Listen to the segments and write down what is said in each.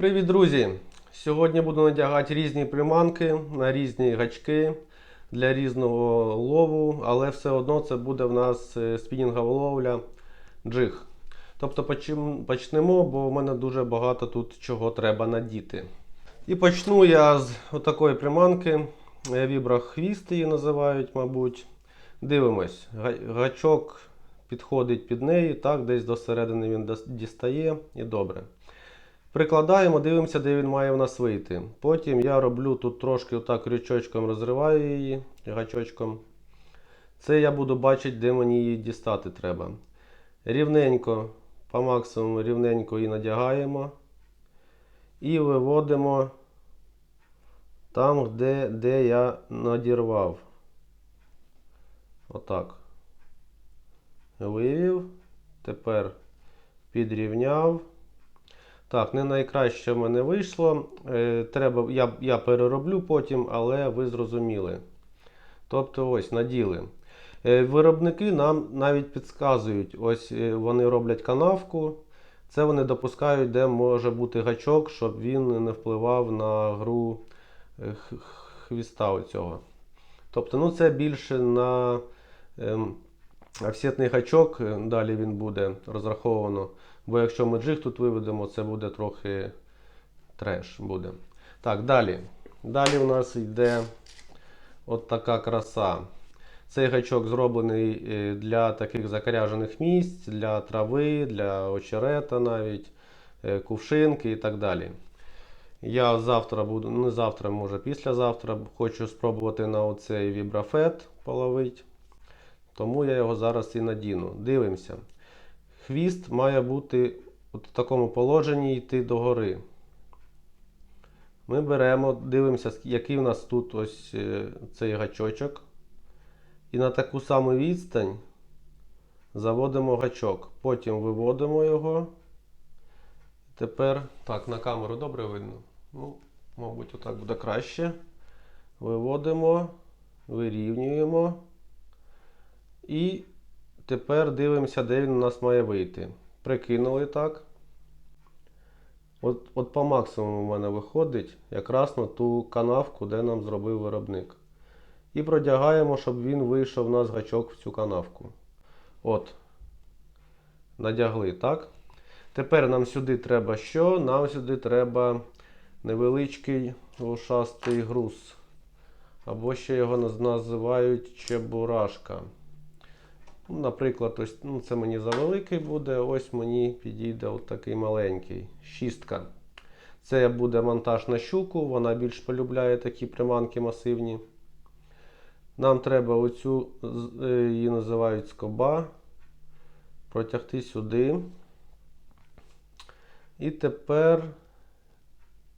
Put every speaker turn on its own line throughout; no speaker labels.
Привіт, друзі! Сьогодні буду надягати різні приманки на різні гачки для різного лову, але все одно це буде в нас е, спінінгова ловля джиг. Тобто почнемо, бо в мене дуже багато тут чого треба надіти. І почну я з отакої приманки. е, Вібра хвіст її називають, мабуть. Дивимось, гачок підходить під неї, так, десь до середини він дістає і добре. Прикладаємо, дивимося, де він має в нас вийти. Потім я роблю тут трошки отак крючочком розриваю її гачочком. Це я буду бачити, де мені її дістати треба. Рівненько, по максимуму рівненько її надягаємо. І виводимо там, де, де я надірвав. Отак. Вивів. Тепер підрівняв. Так, не найкраще в мене вийшло. Е, треба, я, я перероблю потім, але ви зрозуміли. Тобто, ось наділи. Е, виробники нам навіть підказують, ось е, вони роблять канавку. Це вони допускають, де може бути гачок, щоб він не впливав на гру хвіста оцього. Тобто, ну це більше на ем, офсетний гачок, далі він буде розраховано. Бо якщо ми джиг тут виведемо, це буде трохи треш. буде. Так, далі. Далі у нас йде от така краса. Цей гачок зроблений е, для таких закаряжених місць, для трави, для очерета навіть, е, кувшинки і так далі. Я завтра буду, не завтра, може післязавтра, хочу спробувати на оцей вібрафет половити. Тому я його зараз і надіну. Дивимося. Хвіст має бути от в такому положенні йти догори. Ми беремо, дивимося, який у нас тут ось е, цей гачочок. І на таку саму відстань заводимо гачок. Потім виводимо його. Тепер, так, на камеру добре видно. Ну, мабуть, отак буде краще. Виводимо, вирівнюємо. І тепер дивимося, де він у нас має вийти. Прикинули так. От, от по максимуму в мене виходить якраз на ту канавку, де нам зробив виробник. І продягаємо, щоб він вийшов у нас гачок в цю канавку. От. Надягли, так? Тепер нам сюди треба що? Нам сюди треба невеличкий ушастий груз. Або ще його називають чебурашка. Ну, Наприклад, ось, ну, це мені завеликий буде, ось мені підійде от такий маленький. Шістка. Це буде монтаж на щуку, вона більш полюбляє такі приманки масивні. Нам треба оцю, е, її називають скоба, протягти сюди. І тепер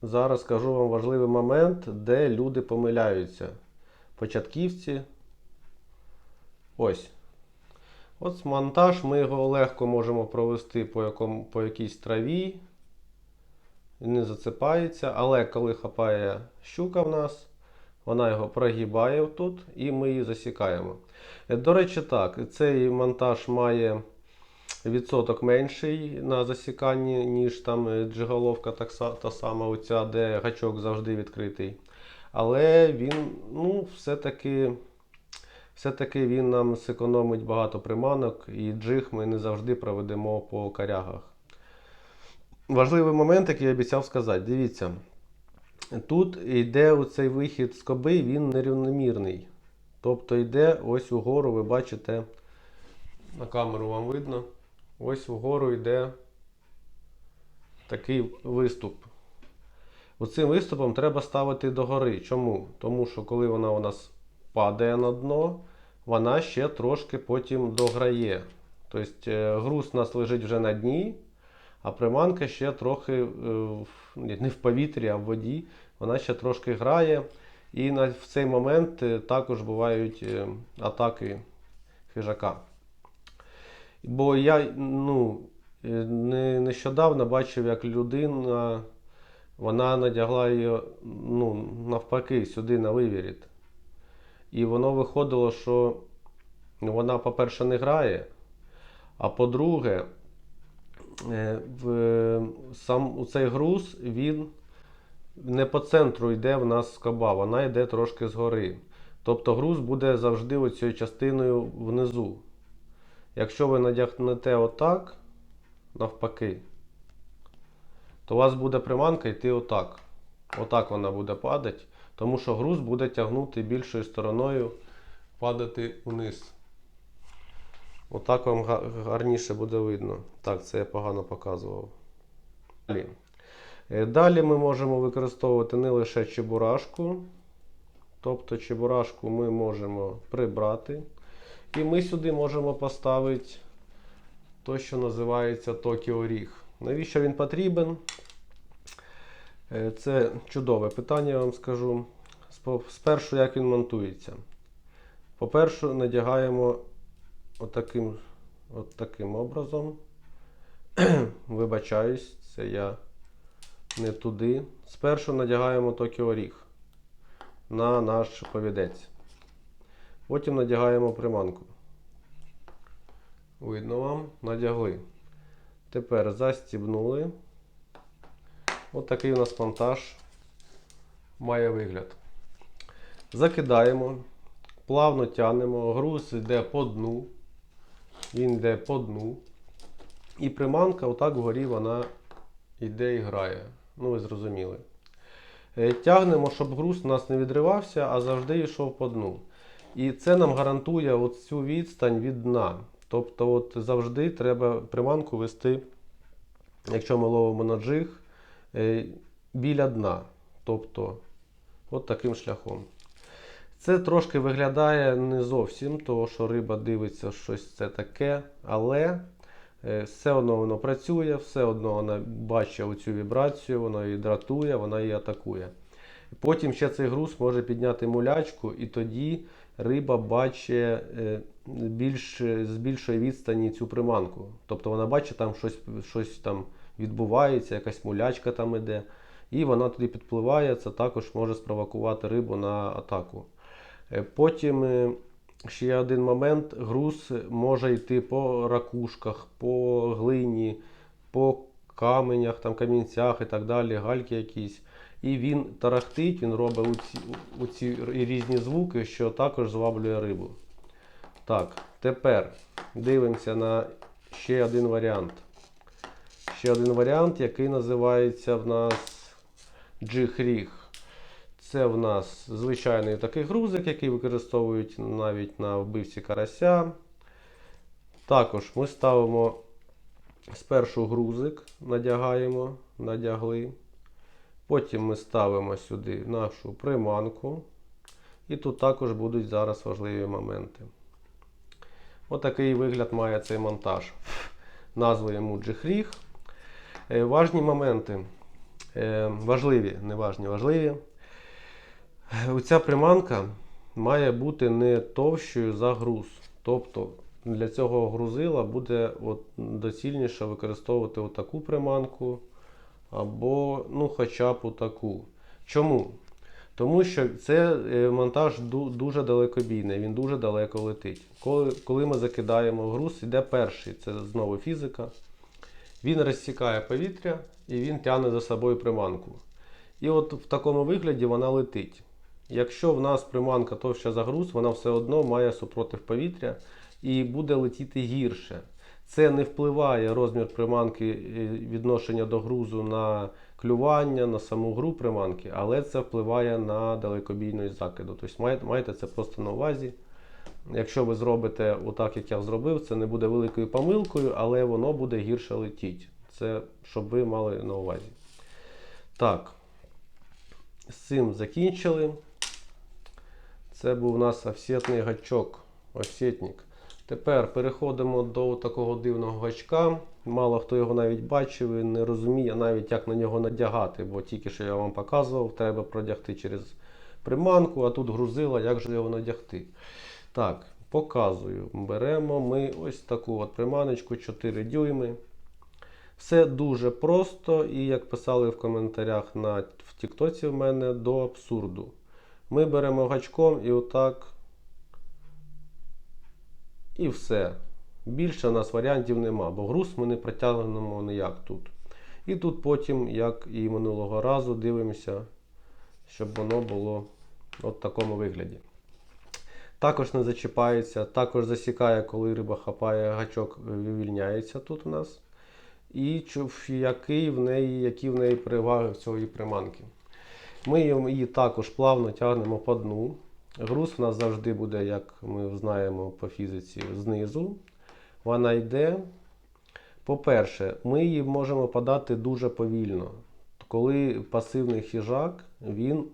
зараз скажу вам важливий момент, де люди помиляються. Початківці. Ось. От монтаж ми його легко можемо провести по, якому, по якійсь траві. Не зацепається, але коли хапає щука в нас, вона його прогибає тут і ми її засікаємо. Е, До речі, так, цей монтаж має відсоток менший на засіканні, ніж там е, джиголовка, та сама оця, де гачок завжди відкритий. Але він ну, все-таки все-таки він нам зекономить багато приманок, і джиг ми не завжди проведемо по корягах. Важливий момент, який я обіцяв сказати. Дивіться, тут йде оцей вихід з коби, він нерівномірний. Тобто йде ось угору, ви бачите, на камеру вам видно. Ось вгору йде такий виступ. Оцим виступом треба ставити догори. Чому? Тому що коли вона у нас падає на дно, вона ще трошки потім дограє. Тобто е, груз у нас лежить вже на дні, а приманка ще трохи е, не в повітрі, а в воді. Вона ще трошки грає. І в цей момент е, також бувають атаки хижака. Бо я ну, не, нещодавно бачив, як людина вона надягла її ну, навпаки сюди на вивіріт. І воно виходило, що вона, по-перше, не грає, а по-друге, е, в, сам цей груз він не по центру йде в нас скоба, вона йде трошки згори. Тобто груз буде завжди оцією частиною внизу. Якщо ви надягнете отак, навпаки, то у вас буде приманка йти отак. Отак вона буде падати, тому що груз буде тягнути більшою стороною падати вниз. Отак вам гарніше буде видно. Так, це я погано показував. Далі. Е, Далі ми можемо використовувати не лише чебурашку. Тобто чебурашку ми можемо прибрати. І ми сюди можемо поставити то, що називається Tokyo Rig. Навіщо він потрібен? Е, Це чудове питання, я вам скажу. Спершу, як він монтується. По-перше, надягаємо отаким, от образом. Вибачаюсь, це я не туди. Спершу надягаємо Rig на наш повідець. Потім надягаємо приманку. Видно вам, надягли. Тепер застібнули. Ось такий у нас монтаж має вигляд. Закидаємо, плавно тянемо, груз йде по дну. Він йде по дну. І приманка отак вгорі вона йде і грає. Ну, ви зрозуміли. Е, Тягнемо, щоб груз у нас не відривався, а завжди йшов по дну. І це нам гарантує от цю відстань від дна. Тобто, от завжди треба приманку вести, якщо ми ловимо на джиг, біля дна. Тобто, от таким шляхом. Це трошки виглядає не зовсім, тому що риба дивиться щось це таке, але е, все одно воно працює, все одно вона бачить оцю вібрацію, вона її дратує, вона її атакує. Потім ще цей груз може підняти мулячку, і тоді риба бачить е, більш, з більшої відстані цю приманку. Тобто вона бачить, там щось, щось там відбувається, якась мулячка там іде. І вона туди підпливає, це також може спровокувати рибу на атаку. Е, Потім е, ще один момент: груз може йти по ракушках, по глині, по каменях, там, камінцях і так далі, гальки якісь. І він тарахтить, він робить оці, оці різні звуки, що також зваблює рибу. Так, тепер дивимося на ще один варіант. Ще один варіант, який називається в нас джихріг. Це в нас звичайний такий грузик, який використовують навіть на вбивці карася. Також ми ставимо спершу грузик, надягаємо, надягли. Потім ми ставимо сюди нашу приманку. І тут також будуть зараз важливі моменти. Отакий вигляд має цей монтаж. Назву йому джихріг. Е, Важні моменти. Е, Важливі, не важні, важливі. Е, Оця приманка має бути не товщою за груз. Тобто для цього грузила буде от доцільніше використовувати отаку приманку або ну, хоча б таку. Чому? Тому що це монтаж дуже далекобійний, він дуже далеко летить. Коли, коли ми закидаємо груз, йде перший, це знову фізика. Він розсікає повітря і він тягне за собою приманку. І от в такому вигляді вона летить. Якщо в нас приманка товща за груз, вона все одно має супротив повітря і буде летіти гірше. Це не впливає розмір приманки е, відношення до грузу на клювання, на саму гру приманки, але це впливає на далекобійність закиду. Тобто маєте це просто на увазі. Якщо ви зробите отак, як я зробив, це не буде великою помилкою, але воно буде гірше летіти. Це щоб ви мали на увазі. Так, з цим закінчили. Це був у нас офсетний гачок, офсетник. Тепер переходимо до такого дивного гачка. Мало хто його навіть бачив і не розуміє навіть, як на нього надягати, бо тільки що я вам показував, треба продягти через приманку, а тут грузила, як же його надягти. Так, показую. Беремо ми ось таку от приманочку 4 дюйми. Все дуже просто, і як писали в коментарях на, в Тіктоці в мене до абсурду. Ми беремо гачком і отак. І все. Більше у нас варіантів нема, бо груз ми не протягнемо ніяк тут. І тут потім, як і минулого разу, дивимося, щоб воно було в такому вигляді. Також не зачіпається, також засікає, коли риба хапає гачок, вивільняється тут у нас. І який в неї, які в неї переваги в цієї приманки. Ми її також плавно тягнемо по дну. Груз у нас завжди буде, як ми знаємо по фізиці, знизу. Вона йде. По-перше, ми її можемо подати дуже повільно. Коли пасивний хижак, він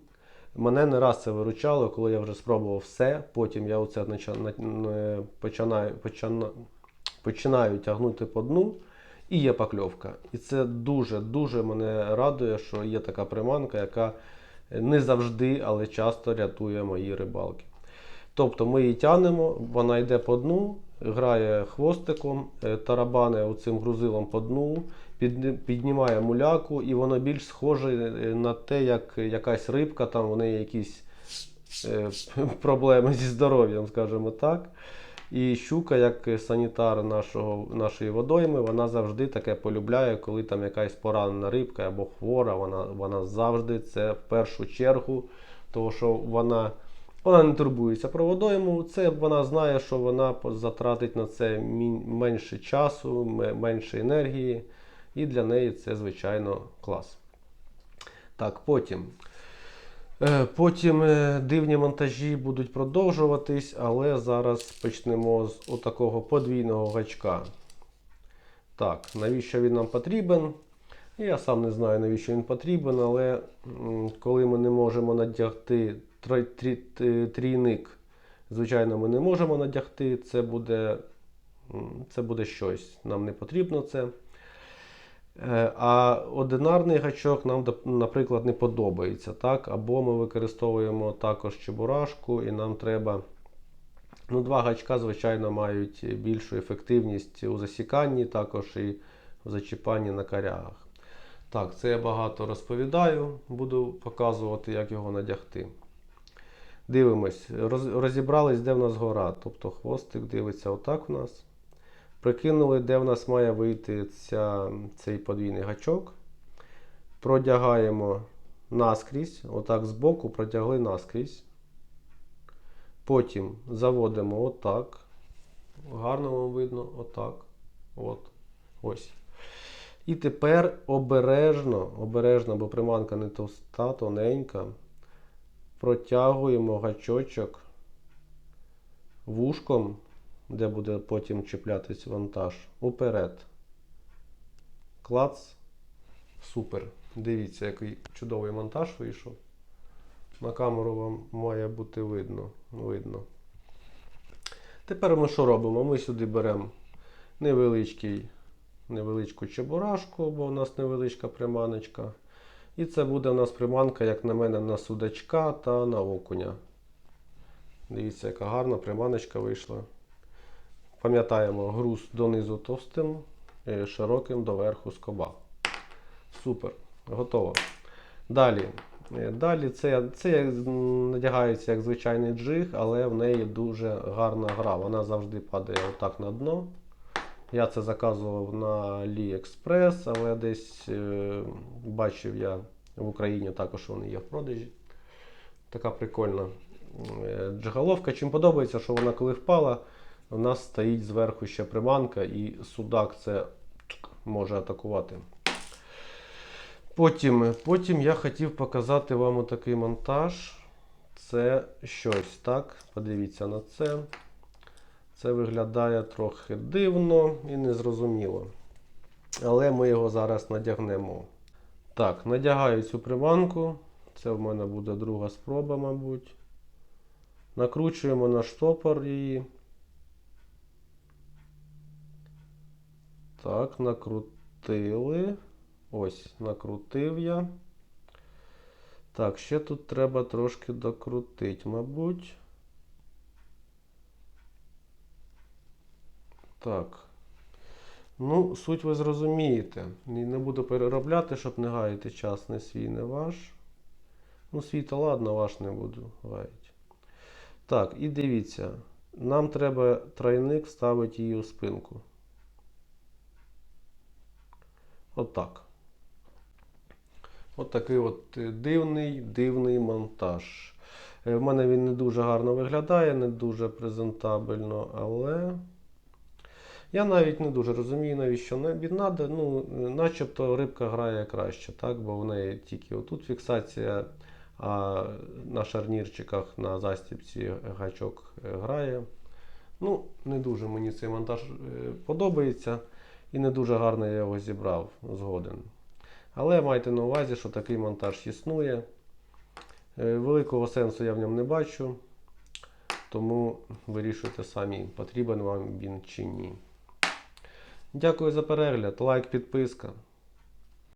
мене не раз це виручало, коли я вже спробував все. Потім я оце на- починаю, починаю тягнути по дну, і є покльовка. І це дуже-дуже мене радує, що є така приманка, яка не завжди, але часто рятує мої рибалки. Тобто ми її тягнемо, вона йде по дну, грає хвостиком, е, тарабане оцим грузилом по дну, піднімає муляку, і воно більш схоже е, на те, як якась рибка, там у неї якісь е, проблеми зі здоров'ям, скажімо так. І щука, як санітар нашого, нашої водойми, вона завжди таке полюбляє, коли там якась поранена рибка або хвора, вона, вона завжди це в першу чергу, тому що вона, вона не турбується про водойму, це вона знає, що вона затратить на це менше часу, ме- менше енергії, і для неї це, звичайно, клас. Так, потім. Е, Потім е, дивні монтажі будуть продовжуватись, але зараз почнемо з отакого подвійного гачка. Так, навіщо він нам потрібен? Я сам не знаю, навіщо він потрібен, але коли ми не можемо надягти трійник, звичайно, ми не можемо надягти, це буде, це буде щось. Нам не потрібно це. Е, А одинарний гачок нам, наприклад, не подобається. Так? Або ми використовуємо також чебурашку, і нам треба. Ну, два гачка, звичайно, мають більшу ефективність у засіканні, також і в зачіпанні на корягах. Так, це я багато розповідаю, буду показувати, як його надягти. Дивимось, розібрались, де в нас гора. Тобто хвостик дивиться отак у нас. Прикинули, де в нас має вийти ця, цей подвійний гачок. Продягаємо наскрізь, отак збоку протягли наскрізь. Потім заводимо отак. Гарно вам видно, отак. От. Ось. І тепер обережно, обережно, бо приманка не товста, тоненька. Протягуємо гачочок вушком, де буде потім чіплятись вантаж, уперед. Клац. Супер. Дивіться, який чудовий монтаж вийшов. На камеру вам має бути видно. видно. Тепер ми що робимо? Ми сюди беремо невеличкий, невеличку чебурашку, бо у нас невеличка приманочка. І це буде у нас приманка, як на мене, на судачка та на окуня. Дивіться, яка гарна приманочка вийшла. Пам'ятаємо, груз донизу товстим, е, широким доверху скоба. Супер, готово. Далі. Е, Далі це, це надягається як звичайний джиг, але в неї дуже гарна гра. Вона завжди падає отак на дно. Я це заказував на AliExpress, але десь е, бачив я в Україні також вони є в продажі. Така прикольна е, джиголовка. Чим подобається, що вона коли впала, у нас стоїть зверху ще приманка, і судак це може атакувати. Потім, потім я хотів показати вам отакий монтаж. Це щось, так? Подивіться на це. Це виглядає трохи дивно і незрозуміло. Але ми його зараз надягнемо. Так, надягаю цю приманку. Це в мене буде друга спроба, мабуть. Накручуємо на штопор її. Так, накрутили. Ось, накрутив я. Так, ще тут треба трошки докрутити, мабуть. Так. Ну, суть ви зрозумієте. Не буду переробляти, щоб не гаяти час не свій, не ваш. Ну, свій то ладно, ваш не буду гаяти. Так, і дивіться. нам треба тройник вставити її у спинку. Отак. От такий от е, дивний, дивний монтаж. Е, В мене він не дуже гарно виглядає, не дуже презентабельно, але я навіть не дуже розумію, навіщо він треба. Ну, е, начебто рибка грає краще, так? бо в неї тільки отут фіксація, а на шарнірчиках на застіпці гачок грає. Ну, не дуже мені цей монтаж подобається і не дуже гарно я його зібрав згоден. Але майте на увазі, що такий монтаж існує. Е, Великого сенсу я в ньому не бачу, тому вирішуйте самі, потрібен вам він чи ні. Дякую за перегляд, лайк, підписка.